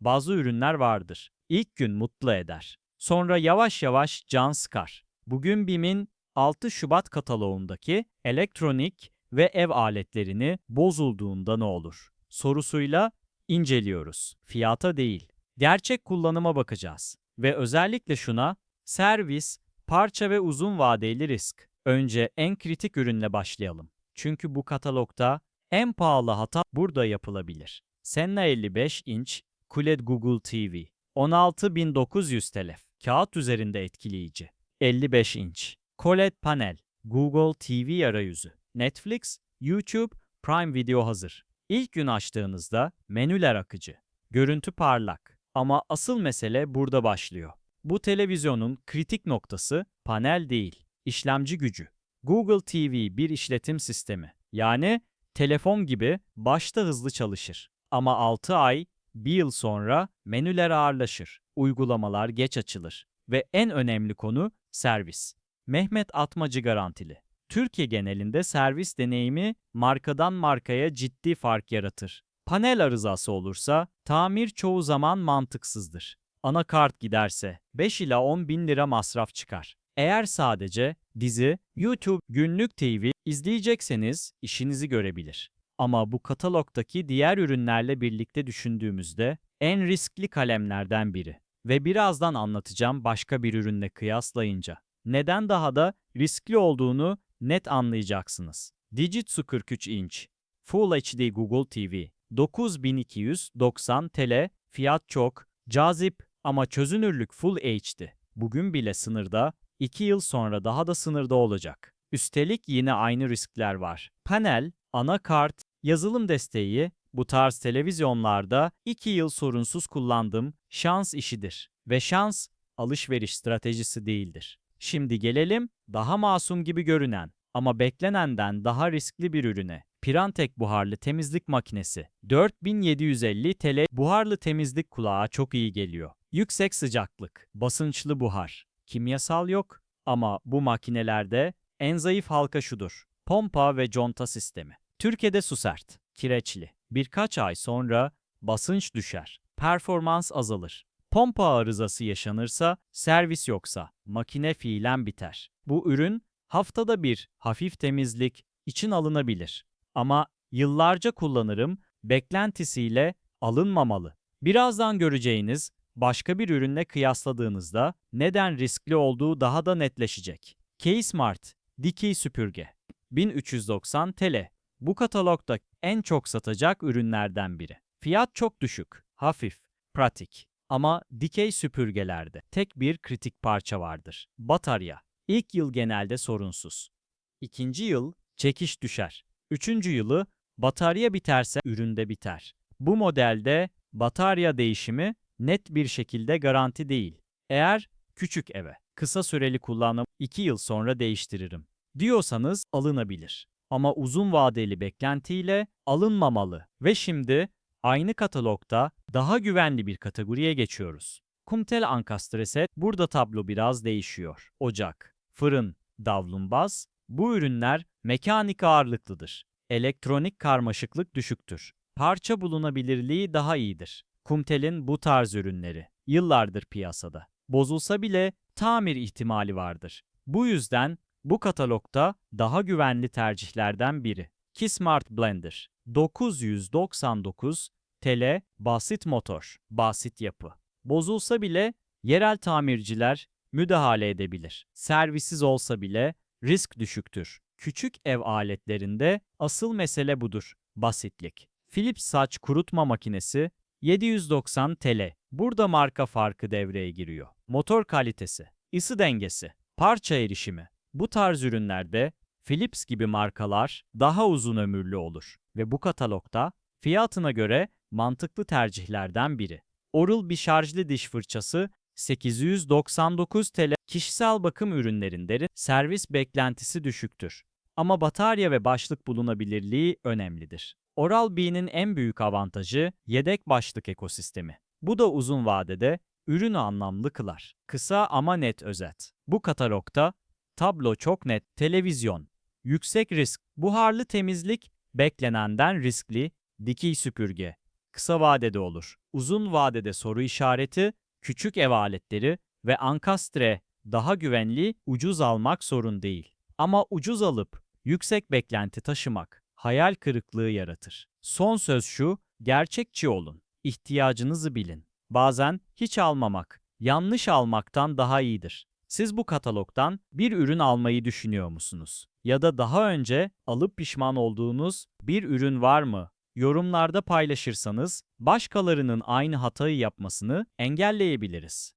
Bazı ürünler vardır. İlk gün mutlu eder. Sonra yavaş yavaş can sıkar. Bugün BİM'in 6 Şubat kataloğundaki elektronik ve ev aletlerini bozulduğunda ne olur? Sorusuyla inceliyoruz. Fiyata değil, gerçek kullanıma bakacağız. Ve özellikle şuna, servis, parça ve uzun vadeli risk. Önce en kritik ürünle başlayalım. Çünkü bu katalogda en pahalı hata burada yapılabilir. Senna 55 inç QLED Google TV 16.900 TL. Kağıt üzerinde etkileyici. 55 inç. QLED panel. Google TV arayüzü. Netflix, YouTube, Prime Video hazır. İlk gün açtığınızda menüler akıcı. Görüntü parlak. Ama asıl mesele burada başlıyor. Bu televizyonun kritik noktası panel değil, işlemci gücü. Google TV bir işletim sistemi. Yani telefon gibi başta hızlı çalışır. Ama 6 ay, 1 yıl sonra menüler ağırlaşır, uygulamalar geç açılır ve en önemli konu servis. Mehmet Atmacı garantili. Türkiye genelinde servis deneyimi markadan markaya ciddi fark yaratır. Panel arızası olursa tamir çoğu zaman mantıksızdır. Anakart giderse 5 ila 10 bin lira masraf çıkar. Eğer sadece dizi, YouTube, günlük TV izleyecekseniz işinizi görebilir. Ama bu katalogdaki diğer ürünlerle birlikte düşündüğümüzde en riskli kalemlerden biri. Ve birazdan anlatacağım başka bir ürünle kıyaslayınca. Neden daha da riskli olduğunu net anlayacaksınız. Digitsu 43 inç, Full HD Google TV, 9290 TL, fiyat çok, cazip ama çözünürlük Full HD. Bugün bile sınırda, 2 yıl sonra daha da sınırda olacak. Üstelik yine aynı riskler var. Panel, anakart, yazılım desteği bu tarz televizyonlarda 2 yıl sorunsuz kullandım, şans işidir. Ve şans alışveriş stratejisi değildir. Şimdi gelelim daha masum gibi görünen ama beklenenden daha riskli bir ürüne. Pirantek buharlı temizlik makinesi. 4750 TL buharlı temizlik kulağa çok iyi geliyor. Yüksek sıcaklık, basınçlı buhar. Kimyasal yok ama bu makinelerde en zayıf halka şudur. Pompa ve conta sistemi. Türkiye'de su sert, kireçli. Birkaç ay sonra basınç düşer, performans azalır. Pompa arızası yaşanırsa, servis yoksa makine fiilen biter. Bu ürün haftada bir hafif temizlik için alınabilir. Ama yıllarca kullanırım beklentisiyle alınmamalı. Birazdan göreceğiniz başka bir ürünle kıyasladığınızda neden riskli olduğu daha da netleşecek. K-Smart Dikey Süpürge 1390 TL. Bu katalogda en çok satacak ürünlerden biri. Fiyat çok düşük, hafif, pratik. Ama dikey süpürgelerde tek bir kritik parça vardır. Batarya. İlk yıl genelde sorunsuz. İkinci yıl çekiş düşer. Üçüncü yılı batarya biterse üründe biter. Bu modelde batarya değişimi net bir şekilde garanti değil. Eğer küçük eve kısa süreli kullanım 2 yıl sonra değiştiririm diyorsanız alınabilir. Ama uzun vadeli beklentiyle alınmamalı. Ve şimdi aynı katalogda daha güvenli bir kategoriye geçiyoruz. Kumtel Ankastre Burada tablo biraz değişiyor. Ocak, fırın, davlumbaz. Bu ürünler mekanik ağırlıklıdır. Elektronik karmaşıklık düşüktür. Parça bulunabilirliği daha iyidir. Kumtel'in bu tarz ürünleri yıllardır piyasada. Bozulsa bile tamir ihtimali vardır. Bu yüzden bu katalogda daha güvenli tercihlerden biri. Kismart Blender 999 TL basit motor, basit yapı. Bozulsa bile yerel tamirciler müdahale edebilir. Servisiz olsa bile risk düşüktür. Küçük ev aletlerinde asıl mesele budur, basitlik. Philips saç kurutma makinesi 790 TL. Burada marka farkı devreye giriyor. Motor kalitesi, ısı dengesi, parça erişimi. Bu tarz ürünlerde Philips gibi markalar daha uzun ömürlü olur ve bu katalogda fiyatına göre mantıklı tercihlerden biri. Oral bir şarjlı diş fırçası 899 TL. Kişisel bakım ürünlerinde servis beklentisi düşüktür. Ama batarya ve başlık bulunabilirliği önemlidir. Oral-B'nin en büyük avantajı yedek başlık ekosistemi. Bu da uzun vadede ürünü anlamlı kılar. Kısa ama net özet. Bu katalogda tablo çok net, televizyon, yüksek risk, buharlı temizlik, beklenenden riskli, dikey süpürge, kısa vadede olur. Uzun vadede soru işareti, küçük ev aletleri ve ankastre daha güvenli, ucuz almak sorun değil. Ama ucuz alıp yüksek beklenti taşımak hayal kırıklığı yaratır. Son söz şu, gerçekçi olun. İhtiyacınızı bilin. Bazen hiç almamak, yanlış almaktan daha iyidir. Siz bu katalogdan bir ürün almayı düşünüyor musunuz? Ya da daha önce alıp pişman olduğunuz bir ürün var mı? Yorumlarda paylaşırsanız başkalarının aynı hatayı yapmasını engelleyebiliriz.